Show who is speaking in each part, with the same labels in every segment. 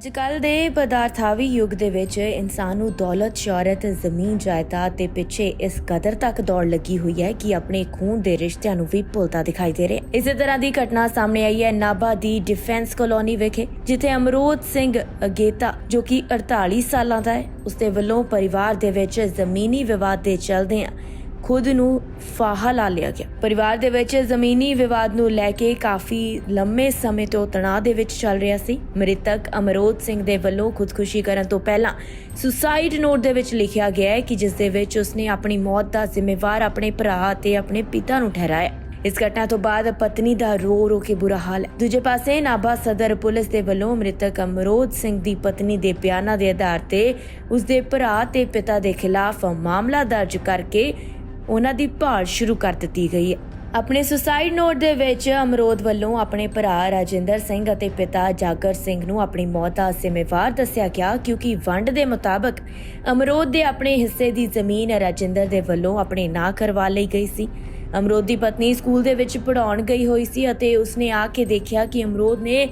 Speaker 1: ਅੱਜ ਕੱਲ ਦੇ ਪਦਾਰਥਾਵੀ ਯੁੱਗ ਦੇ ਵਿੱਚ ਇਨਸਾਨ ਨੂੰ ਦੌਲਤ, ਸ਼ੌਹਰਤ, ਜ਼ਮੀਨ ਜਾਇਦਾਦ ਦੇ ਪਿੱਛੇ ਇਸ ਕਦਰ ਤੱਕ ਦੌੜ ਲੱਗੀ ਹੋਈ ਹੈ ਕਿ ਆਪਣੇ ਖੂਨ ਦੇ ਰਿਸ਼ਤਿਆਂ ਨੂੰ ਵੀ ਭੁੱਲਦਾ ਦਿਖਾਈ ਦੇ ਰਿਹਾ। ਇਸੇ ਤਰ੍ਹਾਂ ਦੀ ਘਟਨਾ ਸਾਹਮਣੇ ਆਈ ਹੈ ਨਾਭਾ ਦੀ ਡਿਫੈਂਸ ਕਲੋਨੀ ਵਿਖੇ ਜਿੱਥੇ ਅਮਰੋਦ ਸਿੰਘ ਅਗੇਤਾ ਜੋ ਕਿ 48 ਸਾਲਾਂ ਦਾ ਹੈ ਉਸਦੇ ਵੱਲੋਂ ਪਰਿਵਾਰ ਦੇ ਵਿੱਚ ਜ਼ਮੀਨੀ ਵਿਵਾਦ ਦੇ ਚੱਲਦਿਆਂ ਖੁਦ ਨੂੰ ਫਾਹਾ ਲਾ ਲਿਆ ਗਿਆ। ਪਰਿਵਾਰ ਦੇ ਵਿੱਚ ਜ਼ਮੀਨੀ ਵਿਵਾਦ ਨੂੰ ਲੈ ਕੇ ਕਾਫੀ ਲੰਮੇ ਸਮੇਂ ਤੋਂ ਤਣਾਅ ਦੇ ਵਿੱਚ ਚੱਲ ਰਿਹਾ ਸੀ। ਮ੍ਰਿਤਕ ਅਮਰੋਦ ਸਿੰਘ ਦੇ ਵੱਲੋਂ ਖੁਦਕੁਸ਼ੀ ਕਰਨ ਤੋਂ ਪਹਿਲਾਂ ਸੁਸਾਈਡ ਨੋਟ ਦੇ ਵਿੱਚ ਲਿਖਿਆ ਗਿਆ ਹੈ ਕਿ ਜਿਸ ਦੇ ਵਿੱਚ ਉਸਨੇ ਆਪਣੀ ਮੌਤ ਦਾ ਜ਼ਿੰਮੇਵਾਰ ਆਪਣੇ ਭਰਾ ਅਤੇ ਆਪਣੇ ਪਿਤਾ ਨੂੰ ਠਹਿਰਾਇਆ। ਇਸ ਘਟਨਾ ਤੋਂ ਬਾਅਦ ਪਤਨੀ ਦਾ ਰੋ ਰੋ ਕੇ ਬੁਰਾ ਹਾਲ ਹੈ। ਦੂਜੇ ਪਾਸੇ ਨਾਭਾ ਸਦਰ ਪੁਲਿਸ ਦੇ ਵੱਲੋਂ ਮ੍ਰਿਤਕ ਅਮਰੋਦ ਸਿੰਘ ਦੀ ਪਤਨੀ ਦੇ ਬਿਆਨਾਂ ਦੇ ਆਧਾਰ ਤੇ ਉਸਦੇ ਭਰਾ ਤੇ ਪਿਤਾ ਦੇ ਖਿਲਾਫ ਮਾਮਲਾ ਦਰਜ ਕਰਕੇ ਉਹਨਾਂ ਦੀ ਭਾਲ ਸ਼ੁਰੂ ਕਰ ਦਿੱਤੀ ਗਈ ਹੈ। ਆਪਣੇ ਸੁਸਾਈਡ ਨੋਟ ਦੇ ਵਿੱਚ ਅਮਰੋਦ ਵੱਲੋਂ ਆਪਣੇ ਭਰਾ ਰਾਜਿੰਦਰ ਸਿੰਘ ਅਤੇ ਪਿਤਾ ਜਾਗਰ ਸਿੰਘ ਨੂੰ ਆਪਣੀ ਮੌਤ ਦਾ ਜ਼ਿੰਮੇਵਾਰ ਦੱਸਿਆ ਗਿਆ ਕਿਉਂਕਿ ਵੰਡ ਦੇ ਮੁਤਾਬਕ ਅਮਰੋਦ ਦੇ ਆਪਣੇ ਹਿੱਸੇ ਦੀ ਜ਼ਮੀਨ ਰਾਜਿੰਦਰ ਦੇ ਵੱਲੋਂ ਆਪਣੇ ਨਾਂ ਕਰਵਾ ਲਈ ਗਈ ਸੀ। ਅਮਰੋਦ ਦੀ ਪਤਨੀ ਸਕੂਲ ਦੇ ਵਿੱਚ ਪੜਾਉਣ ਗਈ ਹੋਈ ਸੀ ਅਤੇ ਉਸਨੇ ਆ ਕੇ ਦੇਖਿਆ ਕਿ ਅਮਰੋਦ ਨੇ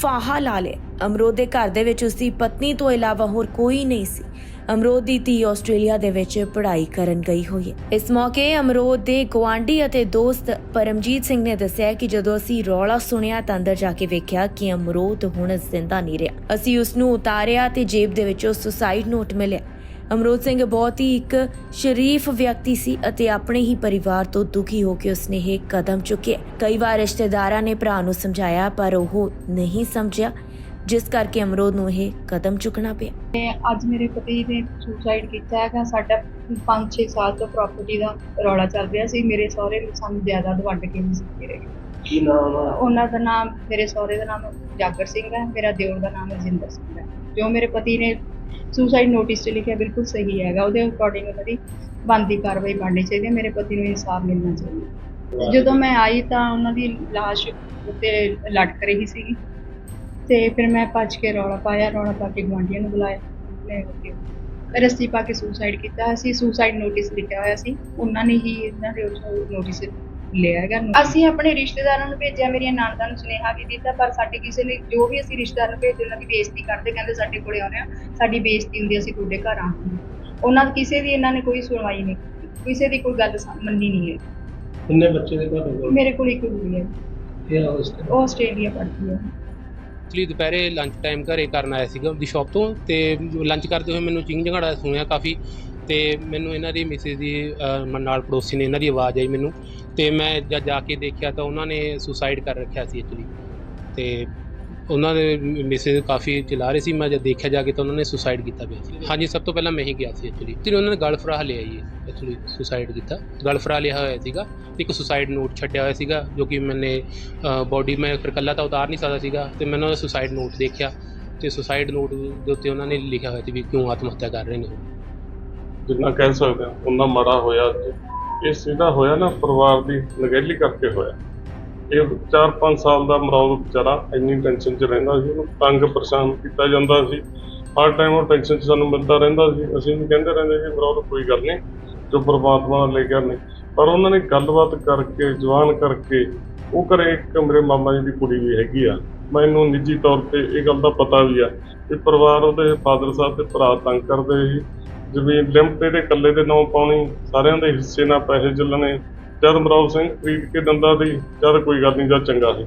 Speaker 1: ਫਾਹਾ ਲਾ ਲਿਆ। ਅਮਰੋਦ ਦੇ ਘਰ ਦੇ ਵਿੱਚ ਉਸਦੀ ਪਤਨੀ ਤੋਂ ਇਲਾਵਾ ਹੋਰ ਕੋਈ ਨਹੀਂ ਸੀ। ਅਮਰੋਦ ਦੀ ਧੀ ਆਸਟ੍ਰੇਲੀਆ ਦੇ ਵਿੱਚ ਪੜ੍ਹਾਈ ਕਰਨ ਗਈ ਹੋਈ ਹੈ। ਇਸ ਮੌਕੇ ਅਮਰੋਦ ਦੇ ਗੁਆਂਢੀ ਅਤੇ ਦੋਸਤ ਪਰਮਜੀਤ ਸਿੰਘ ਨੇ ਦੱਸਿਆ ਕਿ ਜਦੋਂ ਅਸੀਂ ਰੌਲਾ ਸੁਣਿਆ ਤਾਂ ਅੰਦਰ ਜਾ ਕੇ ਵੇਖਿਆ ਕਿ ਅਮਰੋਦ ਹੁਣ ਜ਼ਿੰਦਾ ਨਹੀਂ ਰਿਹਾ। ਅਸੀਂ ਉਸ ਨੂੰ ਉਤਾਰਿਆ ਤੇ ਜੇਬ ਦੇ ਵਿੱਚੋਂ ਸੁਸਾਈਡ ਨੋਟ ਮਿਲਿਆ। ਅਮਰੋਦ ਸਿੰਘ ਬਹੁਤ ਹੀ ਇੱਕ ਸ਼ਰੀਫ ਵਿਅਕਤੀ ਸੀ ਅਤੇ ਆਪਣੇ ਹੀ ਪਰਿਵਾਰ ਤੋਂ ਦੁਖੀ ਹੋ ਕੇ ਉਸਨੇ ਇਹ ਕਦਮ ਚੁੱਕਿਆ। ਕਈ ਵਾਰ ਰਿਸ਼ਤੇਦਾਰਾਂ ਨੇ ਭਰਾ ਨੂੰ ਸਮਝਾਇਆ ਪਰ ਉਹ ਨਹੀਂ ਸਮਝਿਆ। ਜਿਸ ਕਰਕੇ ਅਮਰੋਦ ਨੂੰ ਇਹ ਕਦਮ ਚੁੱਕਣਾ ਪਿਆ।
Speaker 2: ਤੇ ਅੱਜ ਮੇਰੇ ਪਤੀ ਨੇ ਸੁਸਾਈਡ ਕੀਤਾ ਹੈਗਾ। ਸਾਡਾ 5-6 ਸਾਲ ਤੋਂ ਪ੍ਰਾਪਰਟੀ ਦਾ ਰੌਲਾ ਚੱਲ ਰਿਹਾ ਸੀ। ਮੇਰੇ ਸਹੁਰੇ ਨੂੰ ਸਾਨੂੰ ਜਾਇਦਾਦ ਵੰਡ ਕੇ ਨਹੀਂ ਸੀ ਰਹੇ।
Speaker 3: ਕੀ ਨਾਮ ਆ?
Speaker 2: ਉਹਨਾਂ ਦਾ ਨਾਮ ਮੇਰੇ ਸਹੁਰੇ ਦਾ ਨਾਮ ਜਾਗਰ ਸਿੰਘ ਹੈ। ਮੇਰਾ ਦਿਓਰ ਦਾ ਨਾਮ ਰਜਿੰਦਰ ਸਿੰਘ ਹੈ। ਜੋ ਮੇਰੇ ਪਤੀ ਨੇ ਸੁਸਾਈਡ ਨੋਟਿਸ 'ਚ ਲਿਖਿਆ ਬਿਲਕੁਲ ਸਹੀ ਹੈਗਾ। ਉਹਦੇ ਅਕੋਰਡਿੰਗ ਉਹਨਾਂ ਦੀ ਬਣਦੀ ਕਾਰਵਾਈ ਬਣਨੀ ਚਾਹੀਦੀ ਹੈ। ਮੇਰੇ ਪਤੀ ਨੂੰ ਇਨਸਾਫ ਮਿਲਣਾ ਚਾਹੀਦਾ ਜਦੋਂ ਮੈਂ ਆਈ ਤਾਂ ਉਹਨਾਂ ਦੀ ਲਾਸ਼ ਉੱਤੇ ਲਟਕ ਰਹੀ ਸੀਗੀ। ਤੇ ਫਿਰ ਮੈਂ ਭੱਜ ਕੇ ਰੌਲਾ ਪਾਇਆ ਰੌਲਾ ਪਾ ਕੇ ਗੁਆਂਢੀਆਂ ਨੂੰ ਬੁਲਾਇਆ ਲੈ ਕੇ ਰੱਸੀ ਪਾ ਕੇ ਸੁਸਾਈਡ ਕੀਤਾ ਅਸੀਂ ਸੁਸਾਈਡ ਨੋਟਿਸ ਲਿਖਿਆ ਹੋਇਆ ਸੀ ਉਹਨਾਂ ਨੇ ਹੀ ਇਹਨਾਂ ਦੇ ਨੋਟਿਸ ਲਿਆ ਹੈਗਾ ਅਸੀਂ ਆਪਣੇ ਰਿਸ਼ਤੇਦਾਰਾਂ ਨੂੰ ਭੇਜਿਆ ਮੇਰੀਆਂ ਨਣਦਾਂ ਨੂੰ ਸੁਨੇਹਾ ਵੀ ਦਿੱਤਾ ਪਰ ਸਾਡੇ ਕਿਸੇ ਨੇ ਜੋ ਵੀ ਅਸੀਂ ਰਿਸ਼ਤੇਦਾਰ ਨੂੰ ਭੇਜਦੇ ਉਹਨਾਂ ਦੀ ਬੇਇੱਜ਼ਤੀ ਕਰਦੇ ਕਹਿੰਦੇ ਸਾਡੇ ਕੋਲੇ ਆਉਂਦੇ ਆ ਸਾਡੀ ਬੇਇੱਜ਼ਤੀ ਹੁੰਦੀ ਅਸੀਂ ਤੁਹਾਡੇ ਘਰ ਆਉਂਦੇ। ਉਹਨਾਂ ਦੀ ਕਿਸੇ ਦੀ ਇਹਨਾਂ ਨੇ ਕੋਈ ਸੁਣਵਾਈ ਨਹੀਂ ਕੀਤੀ। ਕਿਸੇ ਦੀ ਕੋਈ ਗੱਲ ਮੰਨੀ ਨਹੀਂ ਹੈ
Speaker 3: ਕਿੰਨੇ ਬੱਚੇ ਦੇ ਤੁਹਾਡੇ ਕੋਲ
Speaker 2: ਮੇਰੇ ਕੋਲ ਇੱਕ ਕੁੜੀ ਹੈ।
Speaker 3: ਇਹ
Speaker 2: ਆਸਟ੍ਰੇਲੀਆ ਪੜ੍ਹਦੀ ਹੈ।
Speaker 4: ਐਕਚੁਅਲੀ ਦੁਪਹਿਰੇ ਲੰਚ ਟਾਈਮ ਘਰੇ ਕਰਨ ਆਇਆ ਸੀਗਾ ਉਹਦੀ ਸ਼ਾਪ ਤੋਂ ਤੇ ਲੰਚ ਕਰਦੇ ਹੋਏ ਮੈਨੂੰ ਚਿੰਗ ਝਗੜਾ ਸੁਣਿਆ ਕਾਫੀ ਤੇ ਮੈਨੂੰ ਇਹਨਾਂ ਦੀ ਮਿਸਿਸ ਦੀ ਅਹ, ਨਾਲ ਪੜੋਸੀ ਨੇ ਇਹਨਾਂ ਦੀ ਆਵਾਜ਼ ਆਈ ਮੈਨੂੰ ਤੇ ਮੈਂ ਜਦ ਜਾ ਕੇ ਦੇਖਿਆ ਤਾਂ ਉਹਨਾਂ ਨੇ ਸੁਸਾਈਡ ਕਰ ਰੱਖਿਆ ਸੀ ਐਕਚੁਅਲੀ ਤੇ ਉਹਨਾਂ ਦੇ ਮਿਸਿਸ ਕਾਫੀ ਚਲਾ ਰਹੇ ਸੀ, ਮੈਂ ਜਦ ਦੇਖਿਆ ਜਾ ਕੇ ਤਾਂ ਉਹਨਾਂ ਨੇ ਸੁਸਾਈਡ ਕੀਤਾ ਪਿਆ ਸੀ। ਹਾਂਜੀ, ਸਭ ਤੋਂ ਪਹਿਲਾਂ ਮੈਂ ਹੀ ਗਿਆ ਸੀ ਐਕਚੁਅਲੀ ਫਿਰ ਉਹਨਾਂ ਨੇ ਗਲ ਫਰਾ ਲਿਆ ਜੀ ਐਕਚੁਅਲੀ ਸੁਸਾਈਡ ਕੀਤਾ। ਗਲ ਫਰਾ ਲਿਆ ਹੋਇਆ ਸੀਗਾ, ਇੱਕ ਸੁਸਾਈਡ ਨੋਟ ਛੱਡਿਆ ਹੋਇਆ ਸੀਗਾ, ਜੋ ਕਿ ਮੈਨੇ ਬੋਡੀ ਮੈਂ ਫਿਰ ਇਕੱਲਾ ਤਾਂ ਉਤਾਰ ਨਹੀਂ ਸਕਦਾ ਸੀਗਾ, ਤੇ ਮੈਂ ਉਹਨਾਂ ਦਾ ਸੁਸਾਈਡ ਨੋਟ ਦੇਖਿਆ। ਤੇ ਸੁਸਾਈਡ ਨੋਟ ਦੇ ਉੱਤੇ ਉਹਨਾਂ ਨੇ ਲਿਖਿਆ ਹੋਇਆ ਸੀ ਵੀ ਕਿਉਂ ਆਤਮ ਹੱਤਿਆ ਕਰ ਰਹੇ ਨੇ
Speaker 5: ਜਿੰਨਾ ਕਹਿ ਸਕਦੇ ਹਾਂ ਉਹਨਾਂ ਮਾੜਾ ਹੋਇਆ। ਇਹ ਸਿੱਧਾ ਹੋਇਆ ਨਾ, ਪਰਿਵਾਰ ਦੀ ਨਗਹਿਲੀ ਕਰਕੇ ਹੋਇਆ। ਇਹ 4-5 ਸਾਲ ਦਾ ਮਰੌਦ ਵਿਚਾਰਾ ਇੰਨੀ ਟੈਨਸ਼ਨ 'ਚ ਰਹਿੰਦਾ ਸੀ, ਉਹਨੂੰ ਤੰਗ ਪਰੇਸ਼ਾਨ ਕੀਤਾ ਜਾਂਦਾ ਸੀ। ਹਰ ਟਾਈਮ ਉਹ ਟੈਨਸ਼ਨ 'ਚ ਸਾਨੂੰ ਮਿਲਦਾ ਰਹਿੰਦਾ ਸੀ। ਅਸੀਂ ਵੀ ਕਹਿੰਦੇ ਰਹਿੰਦੇ ਸੀ ਮਰੌਦ ਕੋਈ ਗੱਲ ਨਹੀਂ, ਜੋ ਪਰਮਾਤਮਾ ਨੇ ਲਿਖਿਆ ਨਹੀਂ ਪਰ ਉਹਨਾਂ ਨੇ ਗੱਲਬਾਤ ਕਰਕੇ, ਜਵਾਨ ਕਰਕੇ, ਉਹ ਘਰੇ ਇੱਕ ਮੇਰੇ ਮਾਮਾ ਜੀ ਦੀ ਕੁੜੀ ਵੀ ਹੈਗੀ ਆ। ਮੈਨੂੰ ਨਿੱਜੀ ਤੌਰ ਤੇ ਇਹ ਗੱਲ ਦਾ ਪਤਾ ਵੀ ਆ ਕਿ ਪਰਿਵਾਰ ਉਹਦੇ ਫਾਦਰ ਸਾਹਿਬ ਤੇ ਭਰਾ ਤੰਗ ਕਰਦੇ ਸੀ। ਜ਼ਮੀਨ ਲਿਮਟ ਇਹਦੇ ਇਕੱਲੇ ਦੇ ਨਾਂ ਪਾਉਣੀ, ਸਾਰਿਆਂ ਦੇ ਹਿੱਸੇ ਨਾਲ ਪੈਸੇ ਚੱਲਣੇ ਜਦ ਮਰੌਲ ਸਿੰਘ ਖਰੀਦ ਕੇ ਦੰਦਾ ਦੀ ਜਦ ਕੋਈ ਗੱਲ ਨਹੀਂ ਜਦ ਚੰਗਾ ਸੀ।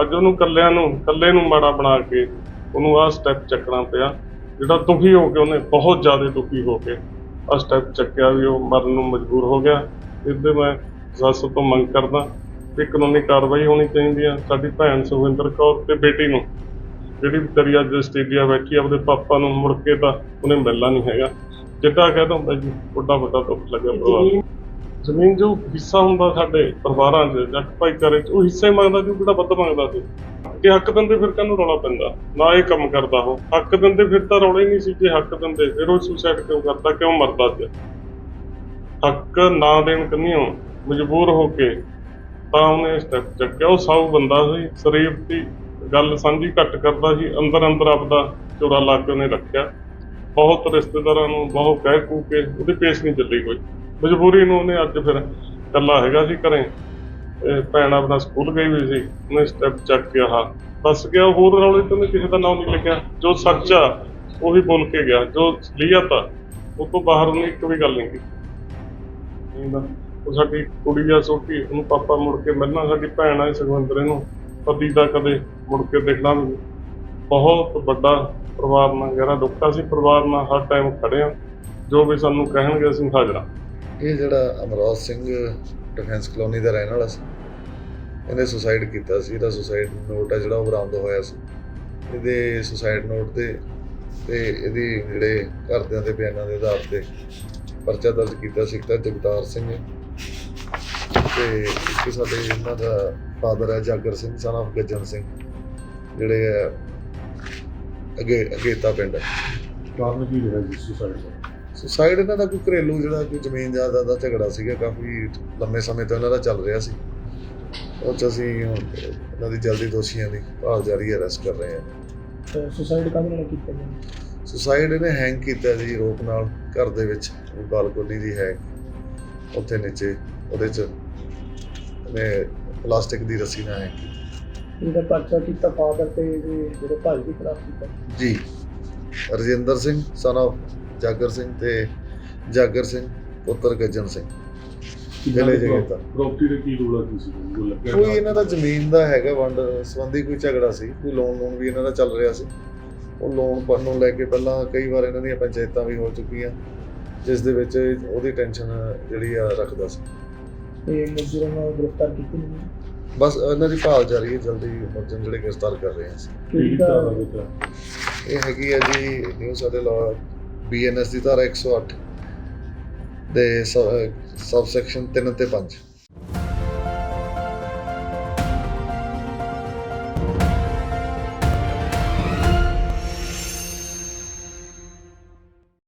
Speaker 5: ਅੱਜ ਉਹਨੂੰ ਕੱਲਿਆਂ ਨੂੰ ਕੱਲੇ ਨੂੰ ਮਾੜਾ ਬਣਾ ਕੇ ਉਹਨੂੰ ਆਹ ਸਟੈਪ ਚੱਕਣਾ ਪਿਆ ਜਿਹੜਾ ਦੁਖੀ ਹੋ ਕੇ ਉਹਨੇ ਬਹੁਤ ਜ਼ਿਆਦਾ ਦੁਖੀ ਹੋ ਕੇ ਆਹ ਸਟੈਪ ਚੱਕਿਆ ਵੀ ਉਹ ਮਰਨ ਨੂੰ ਮਜਬੂਰ ਹੋ ਗਿਆ। ਇਹਦੇ ਮੈਂ ਸੱਸ ਤੋਂ ਮੰਗ ਕਰਦਾ ਕਿ ਕਾਨੂੰਨੀ ਕਾਰਵਾਈ ਹੋਣੀ ਚਾਹੀਦੀ ਆ। ਸਾਡੀ ਭੈਣ ਸੁਖਵਿੰਦਰ ਕੌਰ ਤੇ ਬੇਟੀ ਨੂੰ ਜਿਹੜੀ ਵਿਚਾਰੀ ਅੱਜ ਆਸਟ੍ਰੇਲੀਆ ਬੈਠੀ ਆ, ਆਪਦੇ ਪਾਪਾ ਨੂੰ ਮੁੜ ਕੇ ਤਾਂ ਉਹਨੇ ਮਿਲਣਾ ਨਹੀਂ ਹੈਗਾ। ਜਿੱਦਾਂ ਕਹਿ ਹੁੰਦਾ ਜੀ ਵੱਡਾ ਵੱਡਾ ਦੁੱਖ ਲੱਗਿਆ ਪਰਿਵਾਰ ਨੂੰ। ਜ਼ਮੀਨ ਜੋ ਹਿੱਸਾ ਹੁੰਦਾ ਸਾਡੇ ਪਰਿਵਾਰਾਂ 'ਚ ਜੱਟ ਭਾਈਚਾਰੇ 'ਚ, ਉਹ ਹਿੱਸੇ ਮੰਗਦਾ ਜੋ ਕਿਹੜਾ ਵੱਧ ਮੰਗਦਾ ਸੀ? ਜੇ ਹੱਕ ਦਿੰਦੇ ਫਿਰ ਕਾਹਨੂੰ ਰੌਲਾ ਪੈਂਦਾ? ਨਾ ਇਹ ਕੰਮ ਕਰਦਾ ਉਹ। ਹੱਕ ਦਿੰਦੇ ਫਿਰ ਤਾਂ ਰੌਲਾ ਨਹੀਂ ਸੀ, ਜੇ ਹੱਕ ਦਿੰਦੇ ਫਿਰ ਉਹ ਸੁਸਾਈਡ ਕਿਉਂ ਕਰਦਾ, ਕਿਉਂ ਮਰਦਾ ਅੱਜ ਹੱਕ ਨਾ ਦੇਣ ਕੰਨਿਓ ਮਜਬੂਰ ਹੋ ਕੇ ਤਾਂ ਉਹਨੇ ਸਟੈਪ ਚੱਕਿਆ। ਉਹ ਸਾਊ ਬੰਦਾ ਸੀ, ਸ਼ਰੀਫ ਦੀ ਗੱਲ ਸਾਂਝੀ ਘੱਟ ਕਰਦਾ ਸੀ, ਅੰਦਰ ਅੰਦਰ ਆਪਦਾ ਚੋਰਾ ਲਾ ਕੇ ਉਹਨੇ ਰੱਖਿਆ। ਬਹੁਤ ਰਿਸ਼ਤੇਦਾਰਾਂ ਨੂੰ ਬਹੁਤ ਕਹਿ ਕੂ ਕੇ ਉਹਦੀ ਪੇਸ਼ ਨਹੀਂ ਚੱਲੀ ਕੋਈ। ਮਜਬੂਰੀ ਨੂੰ ਉਹਨੇ ਅੱਜ ਫਿਰ ਇਕੱਲਾ ਹੈਗਾ ਸੀ ਘਰੇ। ਭੈਣ ਆਪਣਾ ਸਕੂਲ ਗਈ ਹੋਈ ਸੀ, ਉਹਨੇ ਸਟੈਪ ਚੱਕ ਕੇ ਆਹ ਦੱਸ ਗਿਆ, ਹੋਰ ਰੌਲੇ ਤੇ ਉਹਨੇ ਕਿਸੇ ਦਾ ਨਾਮ ਨਹੀਂ ਲਿਖਿਆ। ਜੋ ਸੱਚ ਆ ਉਹੀ ਬੋਲ ਕੇ ਗਿਆ। ਜੋ ਲੀਅਤ ਆ, ਉਹ ਤੋਂ ਬਾਹਰ ਉਹਨੇ ਇੱਕ ਵੀ ਗੱਲ ਨਹੀਂ ਕੀਤੀ। ਉਹ ਸਾਡੀ ਕੁੜੀ ਆ, ਛੋਟੀ, ਉਹਨੂੰ ਪਾਪਾ ਮੁੜ ਕੇ ਮਿਲਣਾ, ਸਾਡੀ ਭੈਣ ਆ ਸੁਖਵਿੰਦਰ ਇਹਨੂੰ ਪਤੀ ਦਾ ਕਦੇ ਮੁੜ ਕੇ ਦੇਖਣਾ ਵੀ ਬਹੁਤ ਵੱਡਾ ਪਰਿਵਾਰ ਨਾਲ ਗਹਿਰਾ ਦੁੱਖ ਸੀ ਪਰਿਵਾਰ ਨਾਲ ਹਰ ਟਾਈਮ ਖੜੇ ਆ। ਜੋ ਵੀ ਸਾਨੂੰ ਕਹਿਣਗੇ, ਅਸੀਂ ਹਾਜ਼ਰਾਂ
Speaker 6: ਇਹ ਜਿਹੜਾ ਅਮਰੋਜ ਸਿੰਘ ਡਿਫੈਂਸ ਕਲੋਨੀ ਦਾ ਰਹਿਣ ਵਾਲਾ ਸੀ, ਇਹਨੇ ਸੁਸਾਈਡ ਕੀਤਾ ਸੀ, ਇਹਦਾ ਸੁਸਾਈਡ ਨੋਟ ਹੈ ਜਿਹੜਾ ਉਹ ਬਰਾਮਦ ਹੋਇਆ ਸੀ। ਇਹਦੇ ਸੁਸਾਈਡ ਨੋਟ ਤੇ ਤੇ ਇਹਦੀ ਜਿਹੜੇ ਘਰਦਿਆਂ ਦੇ ਬਿਆਨਾਂ ਦੇ ਆਧਾਰ ਤੇ ਪਰਚਾ ਦਰਜ ਕੀਤਾ ਸੀ, ਇੱਕ ਤਾਂ ਜਗਤਾਰ ਸਿੰਘ ਤੇ ਇੱਕ ਸਾਡੇ ਇਹਨਾਂ ਦਾ ਫਾਦਰ ਹੈ ਜਾਗਰ ਸਿੰਘ ਸਨ of ਗੱਜਣ ਸਿੰਘ, ਜਿਹੜੇ ਹੈ ਅਗੇ ਅਗੇਤਾ ਪਿੰਡ।
Speaker 3: ਕਾਰਨ ਕੀ ਰਿਹਾ ਜੀ ਸੁਸਾਈਡ ਦਾ?
Speaker 6: ਸੁਸਾਈਡ ਇਹਨਾਂ ਦਾ ਕੋਈ ਘਰੇਲੂ ਜਿਹੜਾ ਕੋਈ ਜ਼ਮੀਨ ਜਾਇਦਾਦ ਦਾ ਝਗੜਾ ਸੀਗਾ ਕਾਫੀ ਲੰਮੇ ਸਮੇਂ ਤੋਂ ਇਹਨਾਂ ਦਾ ਚੱਲ ਰਿਹਾ ਸੀ। ਉਹ 'ਚ ਅਸੀਂ ਇਹਨਾਂ ਦੀ ਜਲਦੀ ਦੋਸ਼ੀਆਂ ਦੀ ਭਾਲ ਜਾਰੀ ਅਰੈਸਟ ਕਰ ਰਹੇ ਹਾਂ।
Speaker 3: ਸੁਸਾਈਡ ਕਾਹਦੇ ਨਾਲ ਕੀਤਾ ਜੀ
Speaker 6: ਸੁਸਾਈਡ ਇਹਨੇ ਹੈਂਗ ਕੀਤਾ ਜੀ ਰੋਪ ਨਾਲ ਘਰ ਦੇ ਵਿੱਚ ਬਾਲਕੋਨੀ ਦੀ ਹੈ ਉੱਥੇ ਨੀਚੇ ਉਹਦੇ 'ਚ ਉਹਨੇ ਪਲਾਸਟਿਕ ਦੀ ਰੱਸੀ ਨਾਲ ਹੈਂਗ ਕੀਤਾ।
Speaker 3: ਇਹਦਾ ਪਰਚਾ ਕੀਤਾ ਫਾਦਰ ਤੇ ਜਿਹੜੇ ਭਾਈ ਦੀ ਖਿਲਾਫ ਕੀਤਾ।
Speaker 6: ਜੀ। ਰਜਿੰਦਰ ਸਿੰਘ son of ਜਾਗਰ ਸਿੰਘ ਤੇ ਜਾਗਰ ਸਿੰਘ ਪੁੱਤਰ ਗੱਜਣ ਸਿੰਘ। ਜ਼ਿਲ੍ਹੇ ਜਗੇਤਾ
Speaker 3: ਪ੍ਰਾਪਰਟੀ ਦੇ ਕੀ ਰੋਲਾ ਕੀ ਸੀ ਉਹ ਲੱਗਿਆ
Speaker 6: ਕੋਈ ਇਹਨਾਂ ਦਾ ਜ਼ਮੀਨ ਦਾ ਹੈਗਾ ਵੰਡ ਸੰਬੰਧੀ ਕੋਈ ਝਗੜਾ ਸੀ ਕੋਈ ਲੋਨ ਲੋਨ ਵੀ ਇਹਨਾਂ ਦਾ ਚੱਲ ਰਿਹਾ ਸੀ। ਉਹ ਲੋਨ ਪਰ ਨੂੰ ਲੈ ਕੇ ਪਹਿਲਾਂ ਕਈ ਵਾਰ ਇਹਨਾਂ ਦੀਆਂ ਪੰਚਾਇਤਾਂ ਵੀ ਹੋ ਚੁੱਕੀਆਂ ਜਿਸ ਦੇ ਵਿੱਚ ਉਹਦੀ ਟੈਨਸ਼ਨ ਜਿਹੜੀ ਆ ਰੱਖਦਾ ਸੀ।
Speaker 3: ਤੇ ਮਜ਼ਦੂਰਾਂ ਨੂੰ ਗ੍ਰਿਫਤਾਰ ਕੀਤੀ ਨਹੀਂ।
Speaker 6: ਬਸ ਇਹਨਾਂ ਦੀ ਭਾਲ ਜਾਰੀ ਹੈ ਜਲਦੀ ਮੁਲਜ਼ਮ ਜਿਹੜੇ ਗ੍ਰਿਫਤਾਰ ਕਰ ਰਹੇ ਹਾਂ ਅਸੀਂ। ਇਹ ਹੈਗੀ ਹੈ ਜੀ ਨਿਊ ਸਾਡੇ ਲਾਅ ਬੀਐਨਐਸ ਦੀ ਧਾਰਾ 108 ਦੇ ਸਬ ਸੈਕਸ਼ਨ 3 ਤੇ 5